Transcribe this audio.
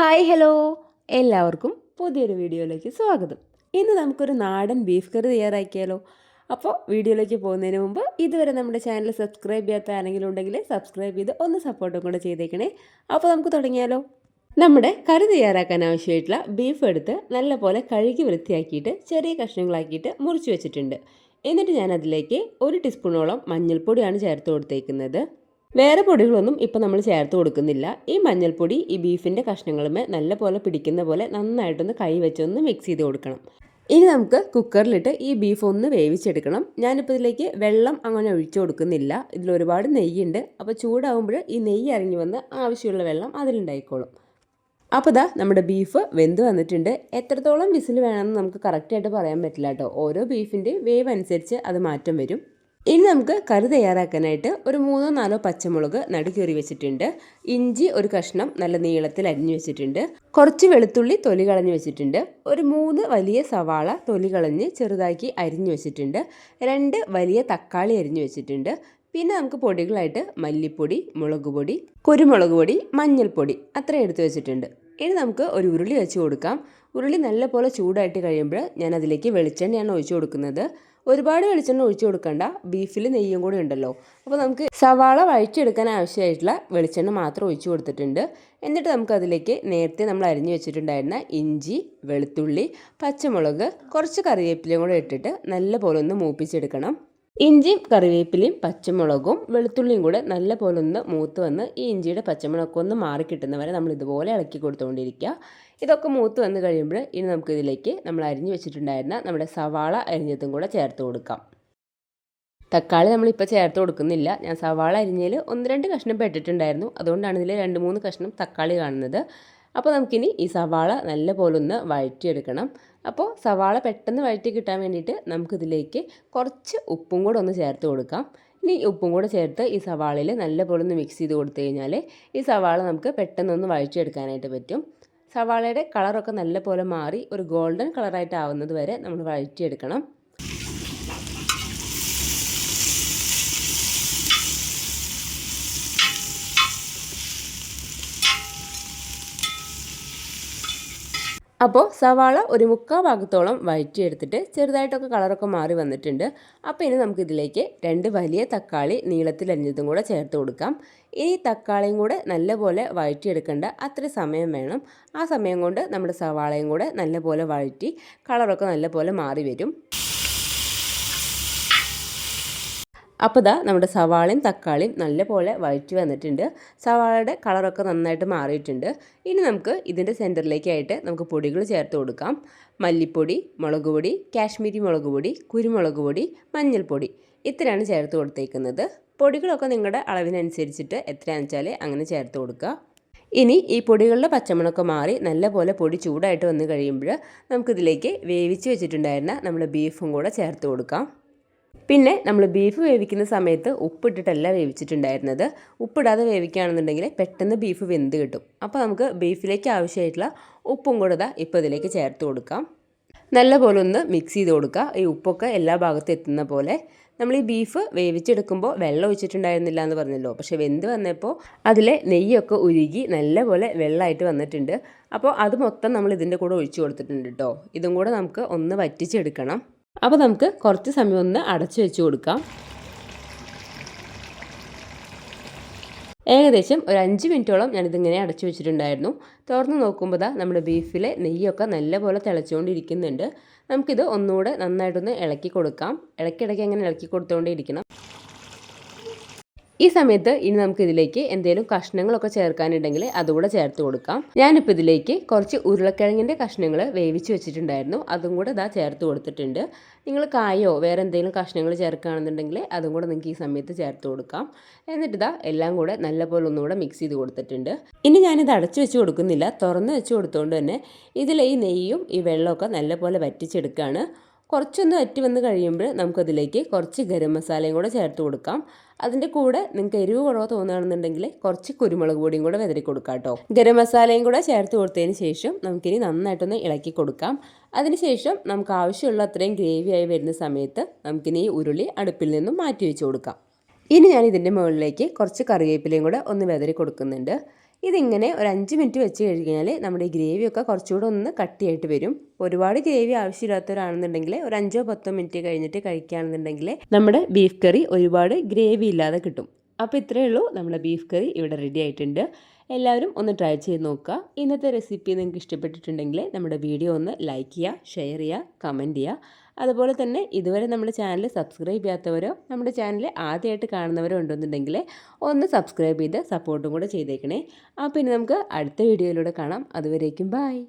Hi hello. എല്ലാവർക്കും പുതിയൊരു വീഡിയോയിലേക്ക് സ്വാഗതം. ഇന്ന് നമുക്കൊരു നാടൻ ബീഫ് കറി തയ്യാറാക്കിയാലോ? അപ്പോൾ വീഡിയോയിലേക്ക് പോകുന്നതിന് മുമ്പ് ഇതുവരെ നമ്മുടെ ചാനൽ സബ്സ്ക്രൈബ് ചെയ്യാത്ത ആരെങ്കിലും ഉണ്ടെങ്കിൽ സബ്സ്ക്രൈബ് ചെയ്ത് ഒന്ന് സപ്പോർട്ടും കൂടെ ചെയ്തേക്കണേ. അപ്പോൾ നമുക്ക് തുടങ്ങിയാലോ? നമ്മുടെ കറി തയ്യാറാക്കാൻ ആവശ്യമായിട്ടുള്ള ബീഫ് എടുത്ത് നല്ലപോലെ കഴുകി വൃത്തിയാക്കിയിട്ട് ചെറിയ കഷ്ണങ്ങളാക്കിയിട്ട് മുറിച്ച് വെച്ചിട്ടുണ്ട്. എന്നിട്ട് ഞാൻ അതിലേക്ക് ഒരു ടീസ്പൂണോളം മഞ്ഞൾപ്പൊടിയാണ് ചേർത്ത് കൊടുത്തേക്കുന്നത്. വേറെ പൊടികളൊന്നും ഇപ്പം നമ്മൾ ചേർത്ത് കൊടുക്കുന്നില്ല. ഈ മഞ്ഞൾപ്പൊടി ഈ ബീഫിന്റെ കഷ്ണങ്ങളുമേ നല്ല പോലെ പിടിക്കുന്ന പോലെ നന്നായിട്ടൊന്ന് കൈ വെച്ചൊന്ന് മിക്സ് ചെയ്ത് കൊടുക്കണം. ഇനി നമുക്ക് കുക്കറിലിട്ട് ഈ ബീഫ് ഒന്ന് വേവിച്ചെടുക്കണം. ഞാനിപ്പോൾ ഇതിലേക്ക് വെള്ളം അങ്ങനെ ഒഴിച്ചു കൊടുക്കുന്നില്ല. ഇതിൽ ഒരുപാട് നെയ്യുണ്ട്. അപ്പോൾ ചൂടാകുമ്പോൾ ഈ നെയ്യ് ഇറങ്ങി വന്ന് ആവശ്യമുള്ള വെള്ളം അതിലുണ്ടായിക്കോളും. അപ്പോൾ ഇതാ നമ്മുടെ ബീഫ് വെന്ത് വന്നിട്ടുണ്ട്. എത്രത്തോളം വിസിൽ വേണമെന്ന് നമുക്ക് കറക്റ്റായിട്ട് പറയാൻ പറ്റില്ല കേട്ടോ. ഓരോ ബീഫിന്റെയും വേവ് അനുസരിച്ച് അത് മാറ്റം വരും. ഇനി നമുക്ക് കറി തയ്യാറാക്കാനായിട്ട് ഒരു മൂന്നോ നാലോ പച്ചമുളക് നടുക്കേറി വെച്ചിട്ടുണ്ട്. ഇഞ്ചി ഒരു കഷ്ണം നല്ല നീളത്തിൽ അരിഞ്ഞു വെച്ചിട്ടുണ്ട്. കുറച്ച് വെളുത്തുള്ളി തൊലി കളഞ്ഞു വെച്ചിട്ടുണ്ട്. ഒരു മൂന്ന് വലിയ സവാള തൊലി കളഞ്ഞ് ചെറുതാക്കി അരിഞ്ഞു വെച്ചിട്ടുണ്ട്. രണ്ട് വലിയ തക്കാളി അരിഞ്ഞു വെച്ചിട്ടുണ്ട്. പിന്നെ നമുക്ക് പൊടികളായിട്ട് മല്ലിപ്പൊടി മുളക് പൊടി കുരുമുളക് പൊടി മഞ്ഞൾപ്പൊടി അത്രയും എടുത്തു വെച്ചിട്ടുണ്ട്. ഇനി നമുക്ക് ഒരു ഉരുളി വെച്ച് കൊടുക്കാം. ഉരുളി നല്ലപോലെ ചൂടായിട്ട് കഴിയുമ്പോൾ ഞാൻ അതിലേക്ക് വെളിച്ചെണ്ണയാണ് ഒഴിച്ചു കൊടുക്കുന്നത്. ഒരുപാട് വെളിച്ചെണ്ണ ഒഴിച്ചു കൊടുക്കണ്ട ബീഫിൽ നെയ്യും കൂടി ഉണ്ടല്ലോ. അപ്പോൾ നമുക്ക് സവാള വഴിച്ചെടുക്കാൻ ആവശ്യമായിട്ടുള്ള വെളിച്ചെണ്ണ മാത്രം ഒഴിച്ചു കൊടുത്തിട്ടുണ്ട്. എന്നിട്ട് നമുക്ക് അതിലേക്ക് നേരത്തെ നമ്മൾ അരിഞ്ഞു വെച്ചിട്ടുണ്ടായിരുന്ന ഇഞ്ചി വെളുത്തുള്ളി പച്ചമുളക് കുറച്ച് കറിവേപ്പിലയും കൂടെ ഇട്ടിട്ട് നല്ല പോലെ ഒന്ന് മൂപ്പിച്ചെടുക്കണം. ഇഞ്ചിയും കറിവേപ്പിലയും പച്ചമുളകും വെളുത്തുള്ളിയും കൂടെ നല്ല പോലെ ഒന്ന് മൂത്ത് വന്ന് ഈ ഇഞ്ചിയുടെ പച്ചമുളകൊക്കെ ഒന്ന് മാറി കിട്ടുന്നവരെ നമ്മൾ ഇതുപോലെ ഇളക്കി കൊടുത്തുകൊണ്ടിരിക്കുക. ഇതൊക്കെ മൂത്ത് വന്ന് കഴിയുമ്പോൾ ഇനി നമുക്കിതിലേക്ക് നമ്മൾ അരിഞ്ഞു വെച്ചിട്ടുണ്ടായിരുന്ന നമ്മുടെ സവാള അരിഞ്ഞതും കൂടെ ചേർത്ത് കൊടുക്കാം. തക്കാളി നമ്മളിപ്പോൾ ചേർത്ത് കൊടുക്കുന്നില്ല. ഞാൻ സവാള അരിഞ്ഞതിൽ ഒന്ന് രണ്ട് കഷ്ണം പെട്ടിട്ടുണ്ടായിരുന്നു. അതുകൊണ്ടാണ് ഇതിൽ രണ്ട് മൂന്ന് കഷ്ണം തക്കാളി കാണുന്നത്. അപ്പോൾ നമുക്കിനി ഈ സവാള നല്ലപോലെ ഒന്ന് വഴറ്റിയെടുക്കണം. അപ്പോൾ സവാള പെട്ടെന്ന് വഴറ്റി കിട്ടാൻ വേണ്ടിയിട്ട് നമുക്കിതിലേക്ക് കുറച്ച് ഉപ്പും കൂടെ ഒന്ന് ചേർത്ത് കൊടുക്കാം. ഇനി ഉപ്പും കൂടെ ചേർത്ത് ഈ സവാളയിൽ നല്ലപോലെ ഒന്ന് മിക്സ് ചെയ്ത് കൊടുത്തു കഴിഞ്ഞാൽ ഈ സവാള നമുക്ക് പെട്ടെന്നൊന്ന് വഴറ്റിയെടുക്കാനായിട്ട് പറ്റും. സവാളയുടെ കളറൊക്കെ നല്ല പോലെ മാറി ഒരു ഗോൾഡൻ കളറായിട്ട് ആവുന്നത് വരെ നമ്മൾ വഴറ്റിയെടുക്കണം. അപ്പോൾ സവാള ഒരു മുക്കാൽ ഭാഗത്തോളം വഴറ്റിയെടുത്തിട്ട് ചെറുതായിട്ടൊക്കെ കളറൊക്കെ മാറി വന്നിട്ടുണ്ട്. അപ്പോൾ ഇനി നമുക്കിതിലേക്ക് രണ്ട് വലിയ തക്കാളി നീളത്തിൽ അരിഞ്ഞതും കൂടെ ചേർത്ത് കൊടുക്കാം. ഈ തക്കാളിയും കൂടെ നല്ലപോലെ വഴറ്റിയെടുക്കേണ്ട അത്ര സമയം വേണം. ആ സമയം കൊണ്ട് നമ്മുടെ സവാളയും കൂടെ നല്ലപോലെ വഴറ്റി കളറൊക്കെ നല്ലപോലെ മാറി വരും. അപ്പോൾ ഇതാ നമ്മുടെ സവാളയും തക്കാളിയും നല്ലപോലെ വഴറ്റി വന്നിട്ടുണ്ട്. സവാളയുടെ കളറൊക്കെ നന്നായിട്ട് മാറിയിട്ടുണ്ട്. ഇനി നമുക്ക് ഇതിന്റെ സെന്ററിലേക്കായിട്ട് നമുക്ക് പൊടികൾ ചേർത്ത് കൊടുക്കാം. മല്ലിപ്പൊടി മുളക് പൊടി കാശ്മീരി മുളക് പൊടി കുരുമുളക് പൊടി മഞ്ഞൾപ്പൊടി. ഇത്രയാണ് ചേർത്ത് കൊടുത്തേക്കുന്നത്. പൊടികളൊക്കെ നിങ്ങളുടെ അളവിനനുസരിച്ചിട്ട് എത്രയാണെന്ന് വെച്ചാൽ അങ്ങനെ ചേർത്ത് കൊടുക്കുക. ഇനി ഈ പൊടികളുടെ പച്ചമണമൊക്കെ മാറി നല്ലപോലെ പൊടി ചൂടായിട്ട് വന്ന് കഴിയുമ്പോൾ നമുക്കിതിലേക്ക് വേവിച്ച് വെച്ചിട്ടുണ്ടായിരുന്ന നമ്മുടെ ബീഫും കൂടെ ചേർത്ത് കൊടുക്കാം. പിന്നെ നമ്മൾ ബീഫ് വേവിക്കുന്ന സമയത്ത് ഉപ്പിട്ടിട്ടല്ല വേവിച്ചിട്ടുണ്ടായിരുന്നത്. ഉപ്പിടാതെ വേവിക്കുകയാണെന്നുണ്ടെങ്കിൽ പെട്ടെന്ന് ബീഫ് വെന്ത് കിട്ടും. അപ്പോൾ നമുക്ക് ബീഫിലേക്ക് ആവശ്യമായിട്ടുള്ള ഉപ്പും കൂടെ ഇപ്പോൾ ഇതിലേക്ക് ചേർത്ത് കൊടുക്കാം. നല്ല പോലെ ഒന്ന് മിക്സ് ചെയ്ത് കൊടുക്കുക. ഈ ഉപ്പൊക്കെ എല്ലാ ഭാഗത്തും എത്തുന്ന പോലെ. നമ്മൾ ഈ ബീഫ് വേവിച്ചെടുക്കുമ്പോൾ വെള്ളം ഒഴിച്ചിട്ടുണ്ടായിരുന്നില്ല എന്ന് പറഞ്ഞല്ലോ. പക്ഷേ വെന്ത് വന്നപ്പോൾ അതിലെ നെയ്യൊക്കെ ഉരുകി നല്ലപോലെ വെള്ളമായിട്ട് വന്നിട്ടുണ്ട്. അപ്പോൾ അത് മൊത്തം നമ്മൾ ഇതിന്റെ കൂടെ ഒഴിച്ചു കൊടുത്തിട്ടുണ്ട് കേട്ടോ. ഇതും കൂടെ നമുക്ക് ഒന്ന് വറ്റിച്ചെടുക്കണം. അപ്പോൾ നമുക്ക് കുറച്ച് സമയം ഒന്ന് അടച്ചു വെച്ച് കൊടുക്കാം. ഏകദേശം ഒരു അഞ്ച് മിനിറ്റോളം ഞാനിതിങ്ങനെ അടച്ചു വെച്ചിട്ടുണ്ടായിരുന്നു. തുറന്ന് നോക്കുമ്പോൾ നമ്മുടെ ബീഫിലെ നെയ്യൊക്കെ നല്ലപോലെ തിളച്ചുകൊണ്ടിരിക്കുന്നുണ്ട്. നമുക്കിത് ഒന്നുകൂടെ നന്നായിട്ടൊന്ന് ഇളക്കി കൊടുക്കാം. ഇടയ്ക്കിടയ്ക്ക് അങ്ങനെ ഇളക്കി കൊടുത്തുകൊണ്ടേ ഈ സമയത്ത് ഇനി നമുക്ക് ഇതിലേക്ക് എന്തെങ്കിലും കഷ്ണങ്ങളൊക്കെ ചേർക്കാനുണ്ടെങ്കിൽ അതുകൂടെ ചേർത്ത് കൊടുക്കാം. ഞാനിപ്പോൾ ഇതിലേക്ക് കുറച്ച് ഉരുളക്കിഴങ്ങിന്റെ കഷ്ണങ്ങൾ വേവിച്ച് വെച്ചിട്ടുണ്ടായിരുന്നു. അതും കൂടെ ഇതാ ചേർത്ത് കൊടുത്തിട്ടുണ്ട്. നിങ്ങൾ കായോ? വേറെ എന്തെങ്കിലും കഷ്ണങ്ങൾ ചേർക്കുകയാണെന്നുണ്ടെങ്കിൽ അതും കൂടെ നിങ്ങൾക്ക് ഈ സമയത്ത് ചേർത്ത് കൊടുക്കാം. എന്നിട്ട് ഇതാ എല്ലാം കൂടെ നല്ലപോലെ ഒന്നുകൂടെ മിക്സ് ചെയ്ത് കൊടുത്തിട്ടുണ്ട്. ഇനി ഞാനിത് അടച്ചു വെച്ച് കൊടുക്കുന്നില്ല. തുറന്ന് വെച്ച് കൊടുത്തുകൊണ്ട് തന്നെ ഇതിൽ ഈ നെയ്യും ഈ വെള്ളമൊക്കെ നല്ലപോലെ വറ്റിച്ചെടുക്കുകയാണ് കുറച്ചൊന്ന് വറ്റി വന്ന് കഴിയുമ്പോൾ നമുക്കതിലേക്ക് കുറച്ച് ഗരം മസാലയും കൂടെ ചേർത്ത് കൊടുക്കാം. അതിന്റെ കൂടെ നിങ്ങൾക്ക് എരിവ് കുറവ് തോന്നുകയാണെന്നുണ്ടെങ്കിൽ കുറച്ച് കുരുമുളക് പൊടിയും കൂടെ വിതറി കൊടുക്കാം കേട്ടോ. ഗരം മസാലയും കൂടെ ചേർത്ത് കൊടുത്തതിന് ശേഷം നമുക്കിനി നന്നായിട്ടൊന്ന് ഇളക്കി കൊടുക്കാം. അതിനുശേഷം നമുക്ക് ആവശ്യമുള്ള അത്രയും ഗ്രേവി ആയി വരുന്ന സമയത്ത് നമുക്കിനി ഉരുളി അടുപ്പിൽ നിന്നും മാറ്റി വെച്ച് കൊടുക്കാം. ഇനി ഞാൻ ഇതിന്റെ മുകളിലേക്ക് കുറച്ച് കറിവേപ്പിലയും കൂടെ ഒന്ന് വിതറി കൊടുക്കുന്നുണ്ട്. ഇതിങ്ങനെ ഒരു അഞ്ച് മിനിറ്റ് വെച്ച് കഴിഞ്ഞാൽ നമ്മുടെ ഈ ഗ്രേവിയൊക്കെ കുറച്ചുകൂടെ ഒന്ന് കട്ടിയായിട്ട് വരും. ഒരുപാട് ഗ്രേവി ആവശ്യമില്ലാത്തവരാണെന്നുണ്ടെങ്കിൽ ഒരു അഞ്ചോ പത്തോ മിനിറ്റ് കഴിഞ്ഞിട്ട് കഴിക്കുകയാണെന്നുണ്ടെങ്കിൽ നമ്മുടെ ബീഫ് കറി ഒരുപാട് ഗ്രേവി ഇല്ലാതെ കിട്ടും. അപ്പോൾ ഇത്രയേ ഉള്ളൂ. നമ്മുടെ ബീഫ് കറി ഇവിടെ റെഡി ആയിട്ടുണ്ട്. എല്ലാവരും ഒന്ന് ട്രൈ ചെയ്ത് നോക്കുക. ഇന്നത്തെ റെസിപ്പി നിങ്ങൾക്ക് ഇഷ്ടപ്പെട്ടിട്ടുണ്ടെങ്കിൽ നമ്മുടെ വീഡിയോ ഒന്ന് ലൈക്ക് ചെയ്യുക ഷെയർ ചെയ്യുക കമന്റ് ചെയ്യുക. അതുപോലെ തന്നെ ഇതുവരെ നമ്മുടെ ചാനൽ സബ്സ്ക്രൈബ് ചെയ്യാത്തവരോ നമ്മുടെ ചാനൽ ആദ്യമായിട്ട് കാണുന്നവരോ ഉണ്ടെന്നുണ്ടെങ്കിൽ ഒന്ന് സബ്സ്ക്രൈബ് ചെയ്ത് സപ്പോർട്ടും കൂടെ ചെയ്തേക്കണേ. അപ്പോൾ ഇനി നമുക്ക് അടുത്ത വീഡിയോയിലൂടെ കാണാം. അതുവരേക്കും ബായ്